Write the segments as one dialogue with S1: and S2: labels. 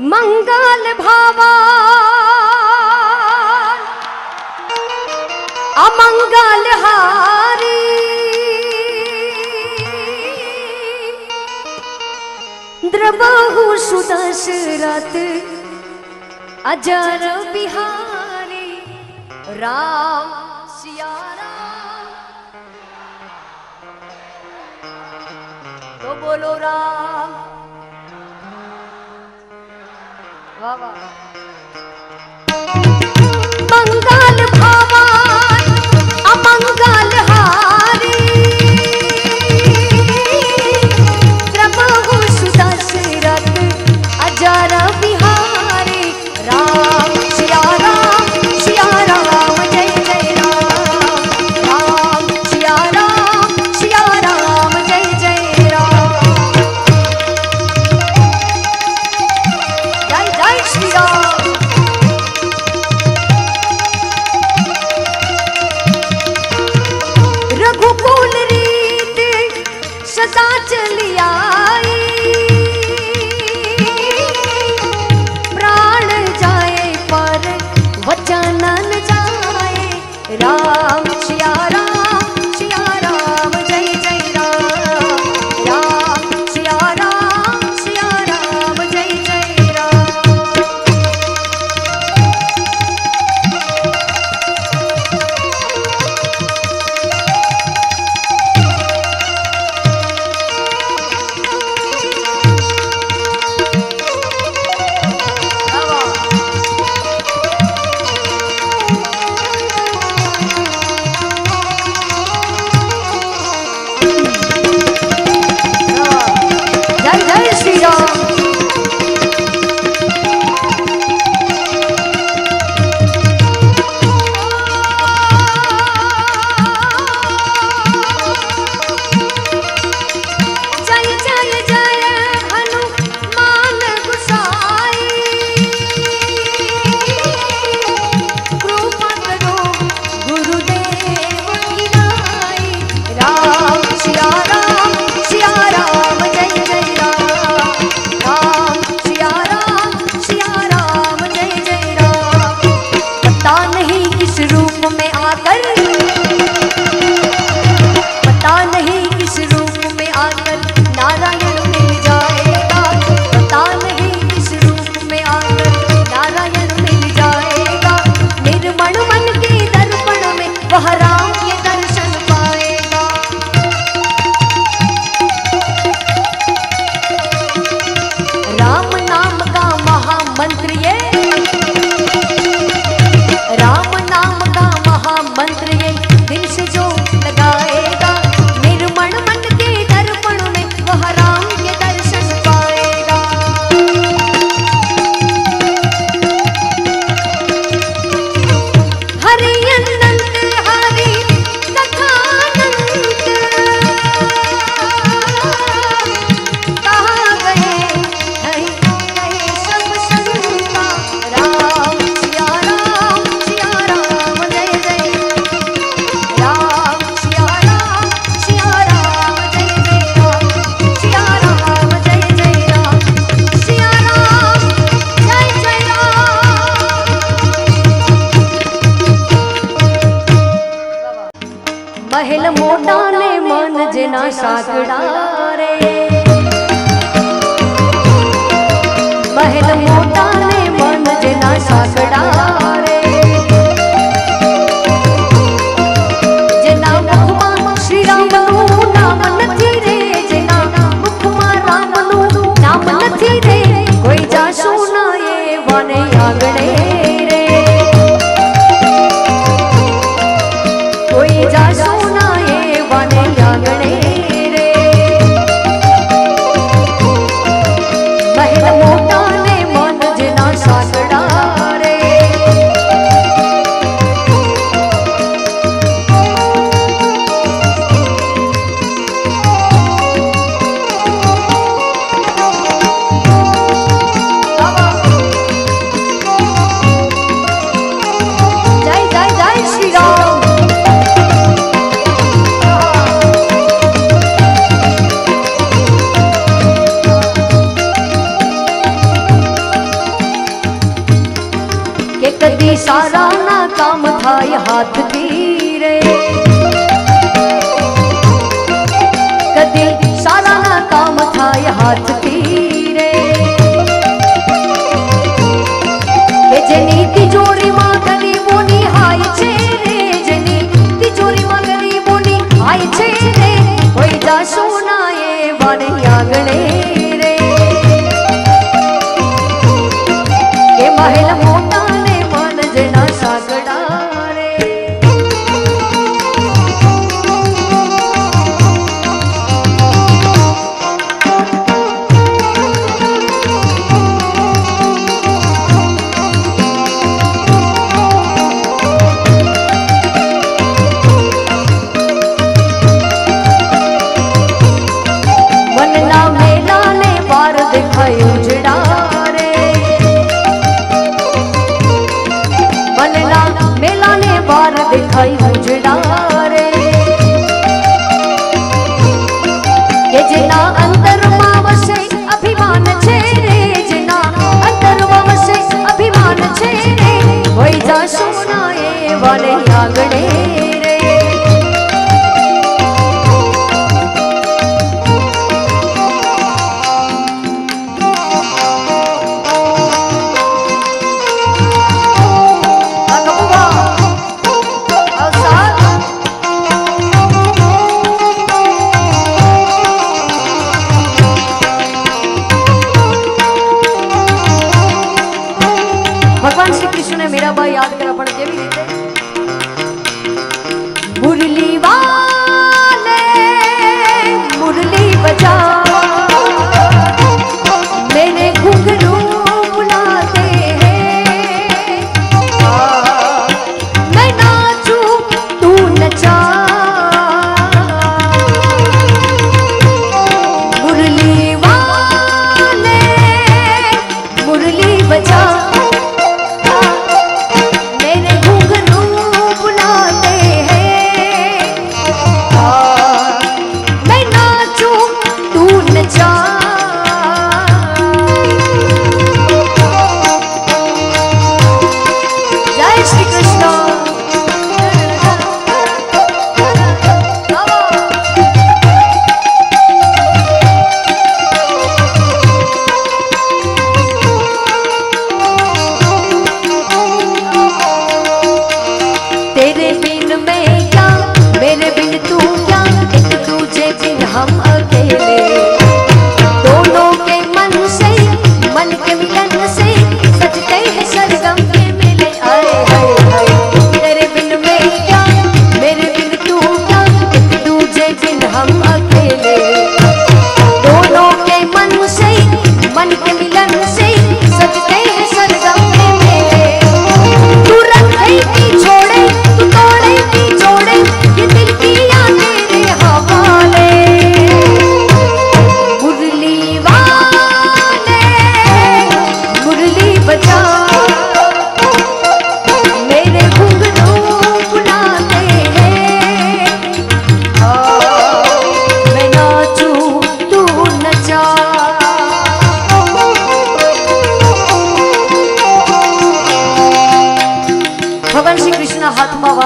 S1: मंगल भावा अमंगल हारी द्रबाहु सुदशरथ अजर बिहारी राम सियारा तो बोलो વાહ વાહ અને આંગણે ભગવાન આંગણે ભગવાન શ્રી કૃષ્ણને મીરાબાઈ યાદ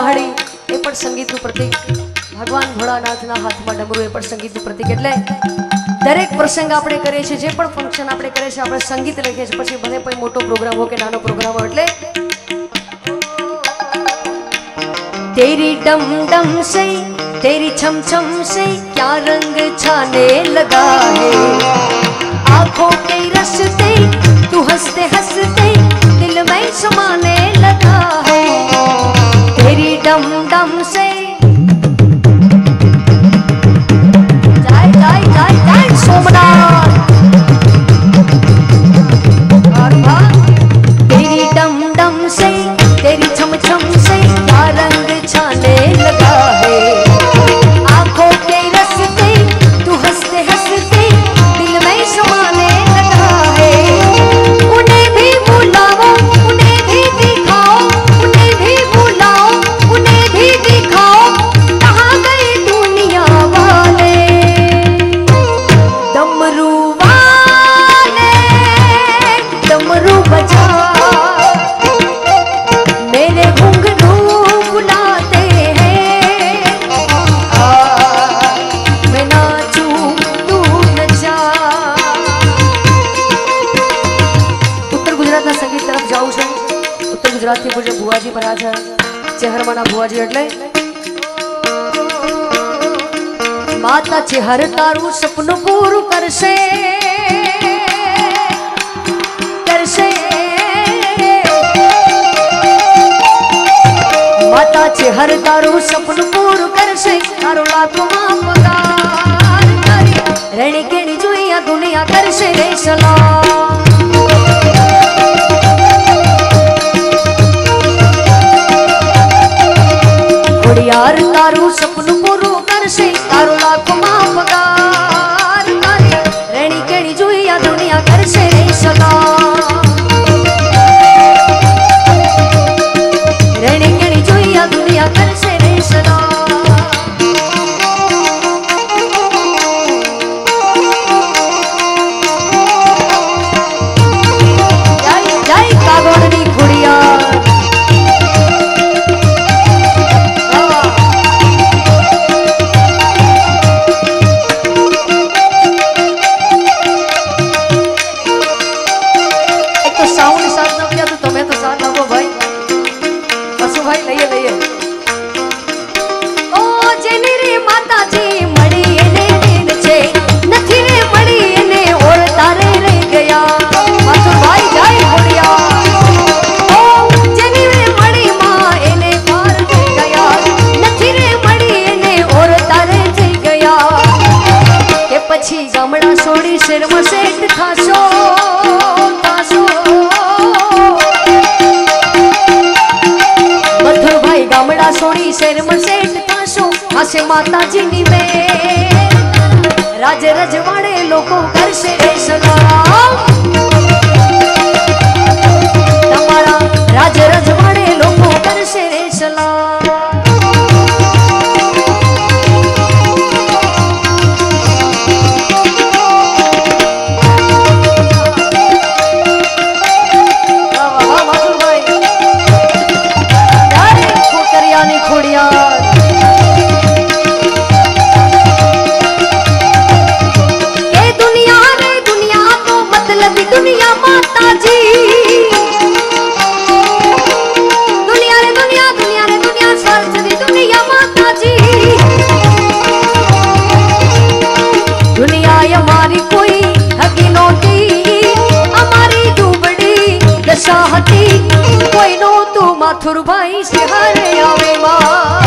S1: પહાડી એ પણ સંગીતનું પ્રતીક ભગવાન ભોળાનાથના હાથમાં ડમરું એ પણ સંગીતનું પ્રતીક એટલે દરેક પ્રસંગ આપણે કરીએ છીએ જે પણ ફંક્શન આપણે કરીએ છીએ આપણે સંગીત લખીએ છીએ પછી ભલે કોઈ મોટો પ્રોગ્રામ હોય કે નાનો પ્રોગ્રામ હોય એટલે તેરી ડમ ડમ સે તેરી છમ છમ સે ક્યાં રંગ છાને લગા હે આંખો કે રસ્તે તું હસતે હસ ગુજરાતથી પૂજ્ય ભુવાજી પણ આજે ચહેરમાના ભુવાજી એટલે? માતા ચહેર તારું સપનું પૂરું કરશે. કરશે. માતા ચહેર તારું સપનું પૂરું કરશે. તારું લાખોમાં પગાર રેણી કેણી જોઈ દુનિયા કરશે. રે સલામ. યાર તારું સપનું થશે માતાજીની મેં રાજ રજવાડે લોકો કરશે સગા સાહતી કોઈનો તું માથુર ભાઈ સિહારે આવે માં